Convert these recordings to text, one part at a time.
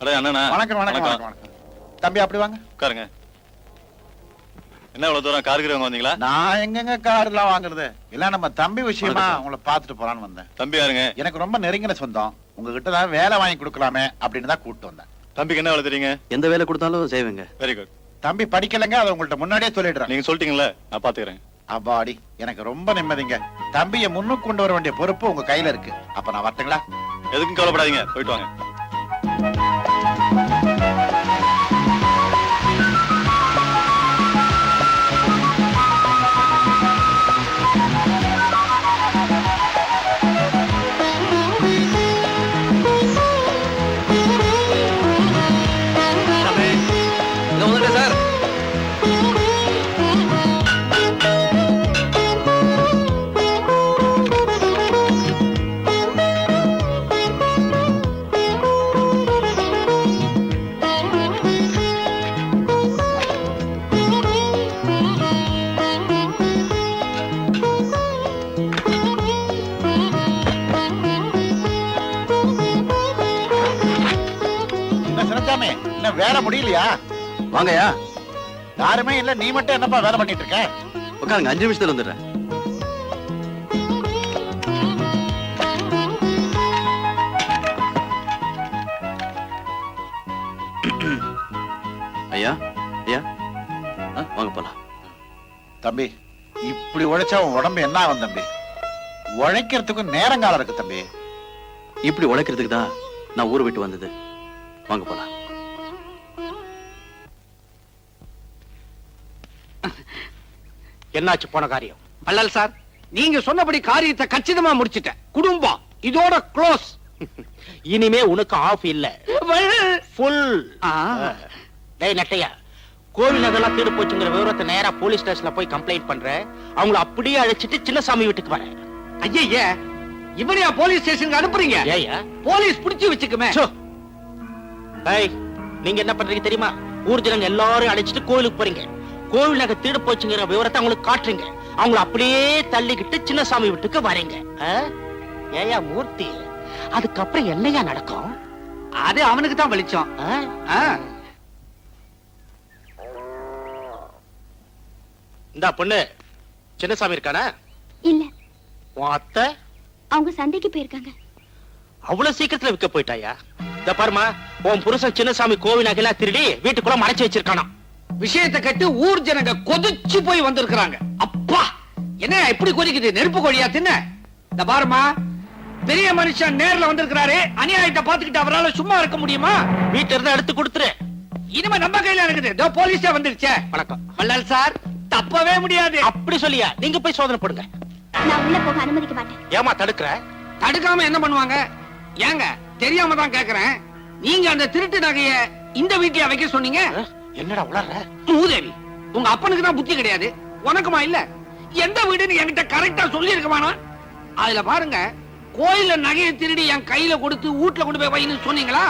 அடே அண்ணா வணக்கம் வணக்கம் வணக்கம். தம்பி அப்படி வாங்க. உட்காருங்க. என்ன இவ்வளவு தூரம் கார்கிறவங்க வந்தீங்களா? நான் எங்கெங்க கார் எல்லாம் வாங்குறது? இல்ல நம்ம தம்பி விஷயமா. உங்களை பார்த்துட்டு போலான்னு வந்தேன். தம்பி யாருங்க? எனக்கு ரொம்ப நெருங்கின சொந்தம். உங்ககிட்ட தான் வேலை வாங்கி கொடுக்கலாமே அப்படின்னு தான் கூப்பிட்டு வந்தேன். தம்பிக்கு என்ன வேலை தெரியுங்க? எந்த வேலை கொடுத்தாலும் செய்வேங்க. வெரி குட் தம்பி படிக்கலைங்க அதை உங்கள்ட்ட முன்னாடியே சொல்லிடுறேன். நீங்க சொல்லிட்டீங்களே நான் பாத்துக்கிறேன் அப்பாடி எனக்கு ரொம்ப நிம்மதிங்க. தம்பியை முன்னுக்கு கொண்டு வர வேண்டிய பொறுப்பு உங்க கையில இருக்கு. அப்ப நான் வரட்டுங்களா? எதுக்கும் கவலைப்படாதீங்க போயிட்டு வாங்க. முடியலையா? வாங்கய்யா. யாருமே இல்ல நீ மட்டும் என்னப்பா வேலை பண்ணிட்டு இருக்க? உட்காருங்க அஞ்சு நிமிஷத்துல வந்துடுறேன். ஐயா ஐயா. வாங்க போலாம். தம்பி இப்படி உழைச்சா உன் உடம்பு என்ன ஆகும் தம்பி? உழைக்கிறதுக்கும் நேரங்காலம் இருக்கு தம்பி. இப்படி உழைக்கிறதுக்கு தான் நான் ஊரை விட்டு வந்தது. வாங்க போலாம். என்னாச்சு போன காரியம்? வள்ளல் சார் நீங்க சொன்னபடி காரியத்தை கச்சிதமா முடிச்சிட்டேன். குடும்பம் இதோட க்ளோஸ் இனிமே உனக்கு ஆஃப் இல்ல. ஃபுல் டேய் நட்டையா கோவில் நகெல்லாம் திருடு போச்சுங்கிற விவரத்தை நேரா போலீஸ் ஸ்டேஷன்ல போய் கம்ப்ளைண்ட் பண்றேன் அவங்கள அப்படியே அழைச்சிட்டு சின்னசாமி வீட்டுக்கு வரேன். ஐயா இவனையா போலீஸ் ஸ்டேஷனுக்கு அனுப்புறீங்க? ஏயா போலீஸ் புடிச்சு வச்சுக்குமே. நீங்க என்ன பண்றீங்க தெரியுமா? ஊர் ஜனங்க எல்லாரும் அழைச்சிட்டு கோவிலுக்கு போறீங்க. கோவில் நகை திருடு போச்சுங்கிற விவரத்தை அவங்களுக்கு காட்டுறீங்க. அவங்கள அப்படியே தள்ளிக்கிட்டு சின்னசாமி வீட்டுக்கு வரீங்க? ஏயா மூர்த்தி அதுக்கப்புறம் என்னையா நடக்கும்? அது அவனுக்கு தான் வெளிச்சம். இந்த பொண்ணு சின்னசாமி இருக்கானா? இல்ல. உன் அத்தை? அவங்க சந்தைக்கு போயிருக்காங்க. அவ்வளவு சீக்கிரத்துல விற்க போயிட்டாயா? இந்த பாருமா உன் புருஷன் சின்னசாமி கோவில் நகையெல்லாம் திருடி வீட்டுக்குள்ள மறைச்சு வச்சிருக்கானா விஷயத்தை கட்டு ஊர் ஜனங்க கொதிச்சு போய் வந்திருக்கிறாங்க. அப்பா என்ன இப்படி கொதிக்குது? நெருப்பு கோழியா தின்ன? இந்த பாருமா பெரிய மனுஷன் நேர்ல வந்திருக்கிறாரு. அநியாயத்தை பாத்துக்கிட்டு அவரால சும்மா இருக்க முடியுமா? வீட்டுல இருந்து எடுத்து கொடுத்துரு. இனிமே நம்ம கையில இருக்குது. இதோ போலீஸே வந்துருச்சே. வணக்கம். வள்ளல் சார் தப்பவே முடியாது. அப்படி சொல்லியா? நீங்க போய் சோதனை போடுங்க. நான் உள்ள போக அனுமதிக்க மாட்டேன். ஏமா தடுக்கிற? தடுக்காம என்ன பண்ணுவாங்க? ஏங்க தெரியாம தான் கேக்குறேன். நீங்க அந்த திருட்டு நகைய இந்த வீட்லயா வைக்க சொன்னீங்க? என்னடா உளற மூதேவி உங்க அப்பனுக்கு தான் புத்தி கிடையாது. உனக்குமா இல்ல? எந்த வீடுன்னு என்கிட்ட கரெக்டா சொல்லி இருக்கமானா அதுல பாருங்க கோயில்ல நகையை திருடி என் கையில கொடுத்து வீட்ல கொண்டு போய் வைன்னு சொன்னீங்களா?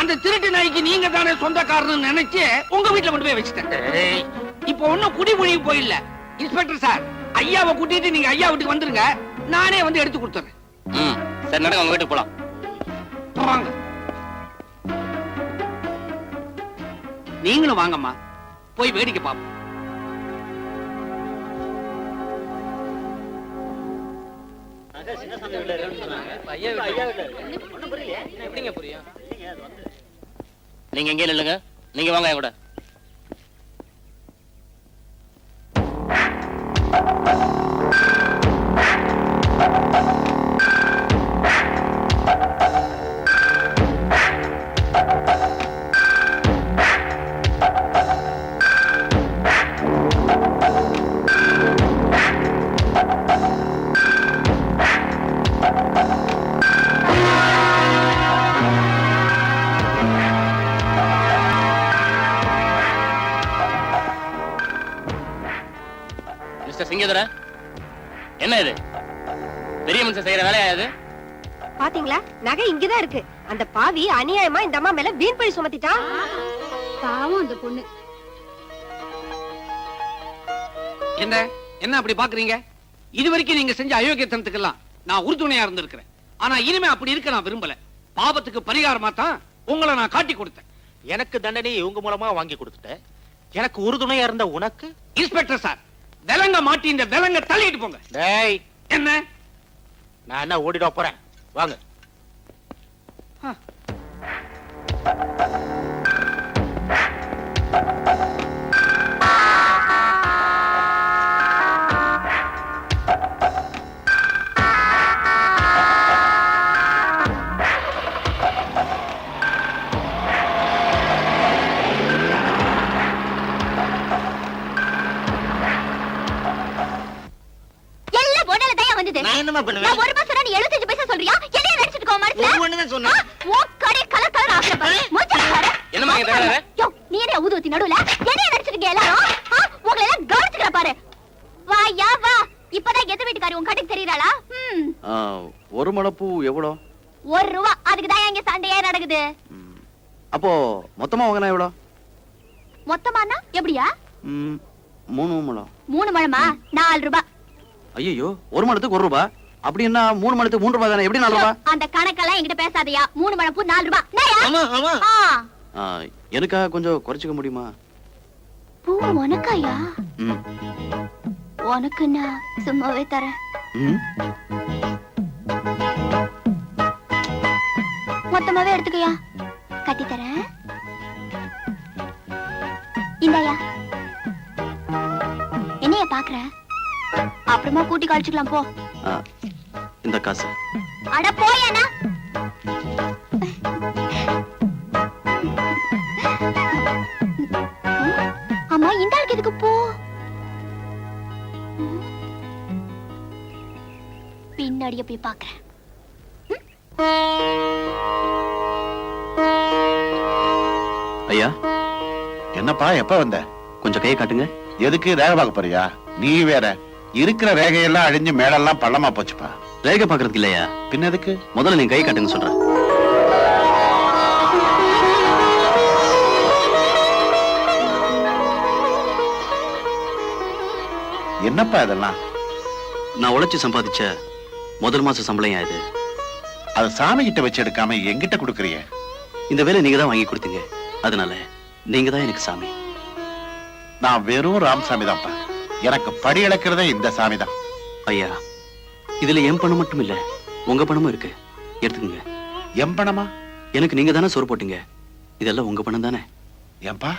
அந்த திருட்டு நாய்க்கு நீங்க தானே சொந்தக்காரன்னு நினைச்சு உங்க வீட்ல கொண்டு போய் வச்சுட்டேன். இப்போ ஒண்ணும் குடிமொழி போயில்ல. இன்ஸ்பெக்டர் சார் ஐயாவை கூட்டிட்டு நீங்க ஐயா வீட்டுக்கு வந்துருங்க. நானே வந்து எடுத்து கொடுத்துறேன். சரி நடங்க உங்க வீட்டுக்கு போலாம். வாங்க. நீங்களும் வாங்கம்மா. போய் வேடிக்கை பார்ப்போம் நீங்க எங்கே நில்லுங்க. நீங்க வாங்க என் கூட. மிஸ்டர் சிங்கதர என்ன இது? பெரிய மனுஷன் செய்யற வேலையா இது? பாத்தீங்களா? நகை இங்கதான் இருக்கு. அந்த பாவி அநியாயமா இந்த அம்மா மேல வீண் பழி சுமத்திட்டான். பாவம் அந்த பொண்ணு. என்ன? என்ன அப்படி பாக்குறீங்க? இது வரைக்கும் நீங்க செஞ்ச அயோக்கியத்தனத்துக்கெல்லாம் நான் உறுதுணையா இருந்திருக்கிறேன். ஆனா இனிமே அப்படி இருக்க நான் விரும்பல. பாவத்துக்கு பரிகாரமா தான் உங்களை நான் காட்டி கொடுத்தேன். எனக்கு தண்டனையை இவங்க மூலமா வாங்கி கொடுத்துட்டேன். எனக்கு உறுதுணையா இருந்த உனக்கு? இன்ஸ்பெக்டர் சார் விலங்க மாட்டி இந்த விலங்க தள்ளிட்டு போங்க. டேய். என்ன? நான் என்ன ஓடிட போறேன்? வாங்க. வந்தது நான் என்னமா நான் பண்ணுவேன் ஒரு மாசம் நீ 75 பைசா சொல்றியா? என்னைய நினைச்சிட்டு கோ மனசுல? ஒரு ஒண்ணுதான் சொன்னேன். ஆ, உன் கடை கலர் கலர் ஆக்குற பாரு. மூஞ்ச பாரு. என்னம்மா இங்க தகராறு? யோ நீ என்ன ஊதுவத்தி நடுவுல? என்னைய நினைச்சிருக்கீங்க எல்லாரும்? ஆ, உங்களை எல்லாம் கவனிச்சுக்கிற பாரு. வா யா வா. இப்பதான் எதிர் வீட்டுக்காரி உன் கடைக்கு தெரியறாளா? ம். ஒரு முளப்பூ எவ்வளோ? ஒரு ரூபா. அதுக்கு தான் இங்க சண்டையே நடக்குது? அப்போ மொத்தமா வாங்கினா மொத்தமானா? எப்படியா? மூணு முழம் மூணு மழமா நாலு ரூபாய் ஐயோ ஒரு மணத்துக்கு ஒரு ரூபா? அப்படின்னா மூணு மணத்துக்கு மூணு ரூபா தானே? எப்படி நாலு ரூபா? அந்த கணக்கெல்லாம் என்கிட்ட பேசாதயா. மூணு மழம் பூ நாலு ரூபாய் என்னய்யா? ஆமா ஆமா. ஆ. ஆ, எனக்காக கொஞ்சம் குறைச்சிக்க முடியுமா? பூ உனக்காயா? உனக்கு நான் சும்மாவே தரேன். மொத்தமாவே எடுத்துக்கயா? கட்டி தரேன். இந்தாயா. என்னைய பாக்குற? அப்புறமா கூட்டி கழிச்சுக்கலாம் போ. இந்த காசு. அட போயானா அம்மா இந்த ஆளுக்கு எதுக்கு போ? பின்னாடியே போய் பாக்குறேன். ஐயா என்னப்பா எப்ப வந்த? கொஞ்சம் கையை காட்டுங்க. எதுக்கு ரேகை பார்க்க போறியா? நீ வேற. இருக்கிற ரேகையெல்லாம் அழிஞ்சு மேடெல்லாம் பள்ளமா போச்சுப்பா. ரேகை பாக்குறதுக்கு இல்லையா? பின்ன எதுக்கு? முதல்ல நீங்க கை காட்டுங்க சொல்றேன் என்னப்பா இதெல்லாம்? நான் உழைச்சு சம்பாதிச்ச முதல் மாச சம்பளம் இது? அது சாமி கிட்ட வச்சு எடுக்காம என்கிட்ட கொடுக்கறிய? இந்த வேலை நீங்க தான் வாங்கி கொடுத்தீங்க. அதனால நீங்க தான் எனக்கு சாமி. நான் வெறும் ராமசாமி தான்ப்பா எனக்கு படி இழக்கிறதே இந்த சாமி தான் ஐயா இதுல என் பணம் மட்டும் இல்ல உங்க பணமும் இருக்கு. எடுத்துக்கங்க. எம்பணமா எனக்கு நீங்க தானே சோறு போட்டீங்க? இதெல்லாம் உங்க பணம் தானே? ஏன்பா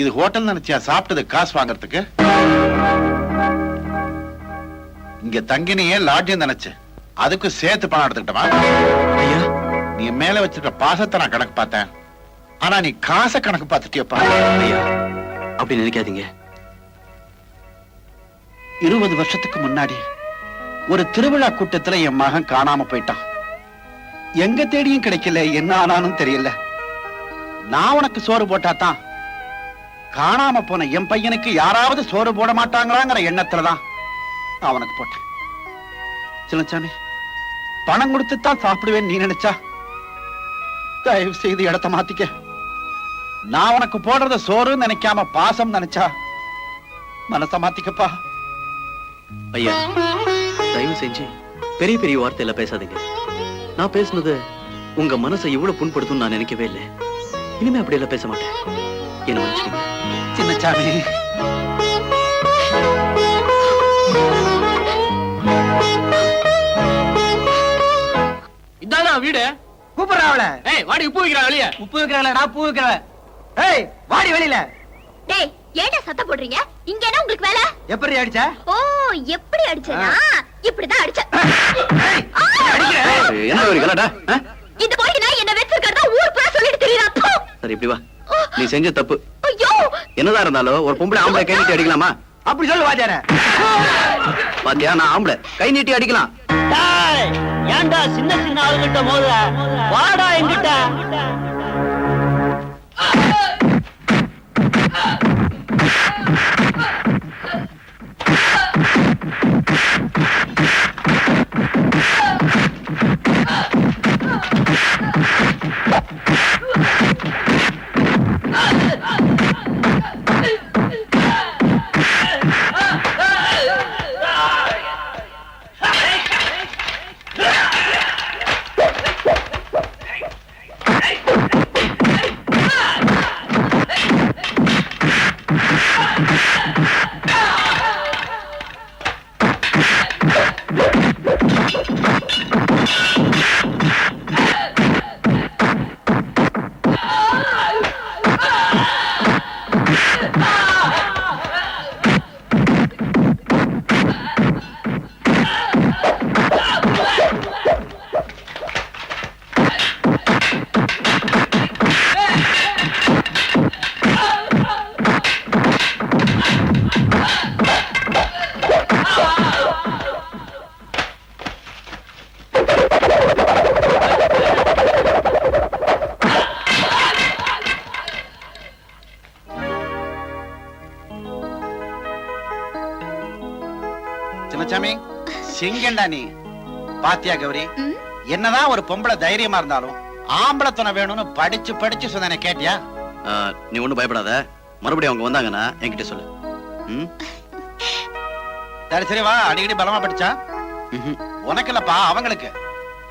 இது ஹோட்டல் நினைச்சியா சாப்பிட்டது காசு வாங்குறதுக்கு? இங்க தங்கினியே லாட்ஜியம் நினைச்சு அதுக்கு சேர்த்து பணம் எடுத்துக்கிட்டமா ஐயா. நீ என் மேல வச்சிருக்க பாசத்தை நான் கணக்கு பார்த்தேன். ஆனா நீ காசை கணக்கு பார்த்துட்டியப்பா. ஐயா அப்படி நினைக்காதீங்க. இருபது வருஷத்துக்கு முன்னாடி ஒரு திருவிழா கூட்டத்துல என் மகன் காணாம போயிட்டான். எங்க தேடியும் கிடைக்கல என்ன ஆனாலும் தெரியல. நான் உனக்கு சோறு போட்டாதான் காணாம போன என் பையனுக்கு யாராவது சோறு போட மாட்டாங்களாங்கிற எண்ணத்துலதான் அவனுக்கு போட்டேன். சின்னச்சாமி பணம் கொடுத்து தான் சாப்பிடுவேன் நீ நினைச்சா? தயவு செய்து இடத்த மாத்திக்க. நான் உனக்கு போடுறத சோறுன்னு நினைக்காம பாசம் நினைச்சா மனசை மாத்திக்கப்பா. ஐயா தயவு செஞ்சு பெரிய பெரிய வார்த்தையில பேசாதீங்க. நான் பேசுனது உங்க மனசை இவ்வளவு புண்படுத்தும் நான் நினைக்கவே இல்லை. இனிமே அப்படி எல்லாம் பேச மாட்டேன். என்ன மன்னிச்சிடுங்க. சின்னச்சாமி இதானா வீடு. கூப்பிடுறாவல ஏய் வாடி உப்பு வைக்கிறா வெளிய உப்பு வைக்கிறாங்களா நான் பூ வைக்கிறவன் ஏய் வாடி வெளியில. டேய் ஏன்டா சத்தம் போடுறீங்க? இங்க என்ன உங்களுக்கு வேலை? எப்படி அடிச்ச? ஓ எப்படி அடிச்சனா? இப்படிதான் அடிச்சேன் என்ன ஒரு? இந்த போய் நான் என்ன வச்சிருக்கிறதா ஊர் பூரா சொல்லிட்டு தெரியறா சரி இப்படி வா. நீ செஞ்ச தப்பு. ஐயோ! என்னதான் இருந்தாலும் ஒரு பொம்பளை ஆம்பளை கை நீட்டி அடிக்கலாமா? அப்படி சொல்லு வாஜார பாத்தியா நான் ஆம்பளை. கை நீட்டி அடிக்கலாம். ஏன்டா சின்ன சின்ன ஆளுகிட்ட மோத? வாடா என்கிட்ட. சிங்கண்டா நீ. பாத்தியா கௌரி? என்னதான் ஒரு பொம்பளை தைரியமா இருந்தாலும் ஆம்பளை துணை வேணும்னு படிச்சு படிச்சு சொன்ன கேட்டியா? நீ ஒண்ணும் பயப்படாத. மறுபடியும் அவங்க வந்தாங்கன்னா என்கிட்ட சொல்லு. ம்? சரி சரி வா. அடிக்கடி பலமா படிச்சா. உனக்கு இல்லப்பா அவங்களுக்கு.